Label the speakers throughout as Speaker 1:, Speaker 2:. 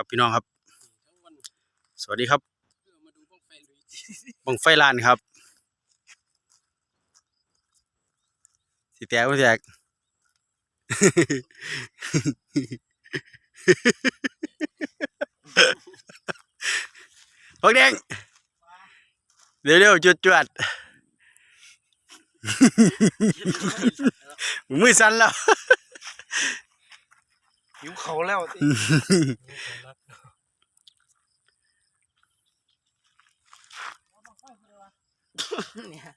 Speaker 1: ครับพี่น้องครับ
Speaker 2: ทั้งวัน
Speaker 1: สวัสดีครับ
Speaker 2: เพื่อมาดูบ้องไฟลุย
Speaker 1: บังไฟลานครับสิแตกไม่แตกพวกเด้งเร็วๆจุดจวดๆมือสั่นแล้ว
Speaker 2: หิวเขาแล้วสิเนี่ย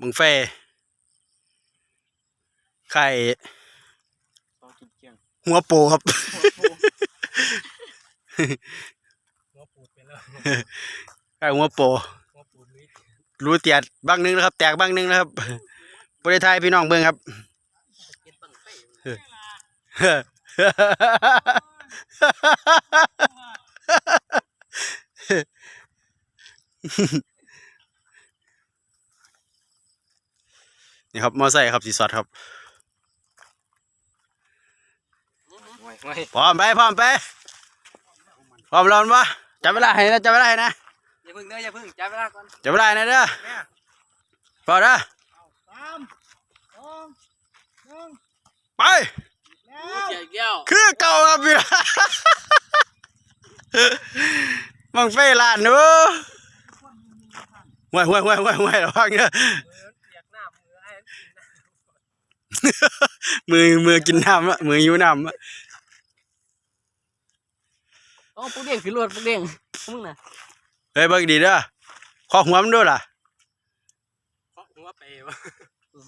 Speaker 1: มึงเฟไข่
Speaker 2: ต่อกินเกียง
Speaker 1: หัวโปครับ
Speaker 2: หัวปูดไปแล้ว
Speaker 1: ไข่หัวโป
Speaker 2: หัวปูดลุย
Speaker 1: รู้เตียดบ้างหนึงนะครับ แตกบ้างหนึงนะครับ บริไทยพี่น้องเบิ่งครับ
Speaker 2: เก็บบังไฟ
Speaker 1: นี่ครับมอไซค์ครับสีสอดครับ
Speaker 2: ไม่ไม่
Speaker 1: พร้อมไปพร้อมไปพร้อมร้อนปะจับเวลาให้นะจับเวลาให้นะ
Speaker 2: อย่าพึ่งเด้ออย่าพึ่งจับเวลาก่อน
Speaker 1: จับเวลาให้นะเด้อ
Speaker 2: แม่
Speaker 1: พอเด้อ
Speaker 2: สามสองหนึ่ง
Speaker 1: ไป
Speaker 2: แล้วเจียแก้ว
Speaker 1: คือเก่าครับพี่มังไฟลานหนูห่วยห่วยห่วยห่วยห่วยระวังเด้อ
Speaker 2: เปียกหน้ามือไอ้กินน้
Speaker 1: มือมือกินน้ำอะมือหิวน้ำอะำ
Speaker 2: โอ้ปุ๊กเด้งขึ้นรถปุ๊กเด้งมึงน่ะ
Speaker 1: เฮ้ยเบิ่งดีเด้อขอหัวมันด้วยล่ะ
Speaker 2: เพราะหัวไปวะ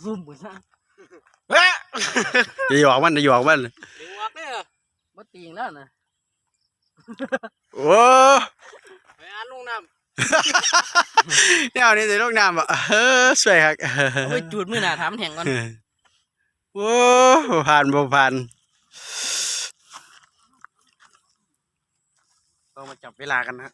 Speaker 2: ซุ่มเหมือนนะ
Speaker 1: เฮ้ย อย่าหยอกมันอย่าหยอกมัน
Speaker 2: เลี้ยงวักเด้อมาตีงแล้วนะ
Speaker 1: โอ้
Speaker 2: ไปอ่านลงน้
Speaker 1: แนวนี้ใส่ลูกน้ำอะเออสวยครับำ
Speaker 2: เอาไปจูดมือหน้าถามแทงก่อน
Speaker 1: โอ้บ่ผ่านบ่ผ่าน
Speaker 2: ต้องมาจับเวลากันนะ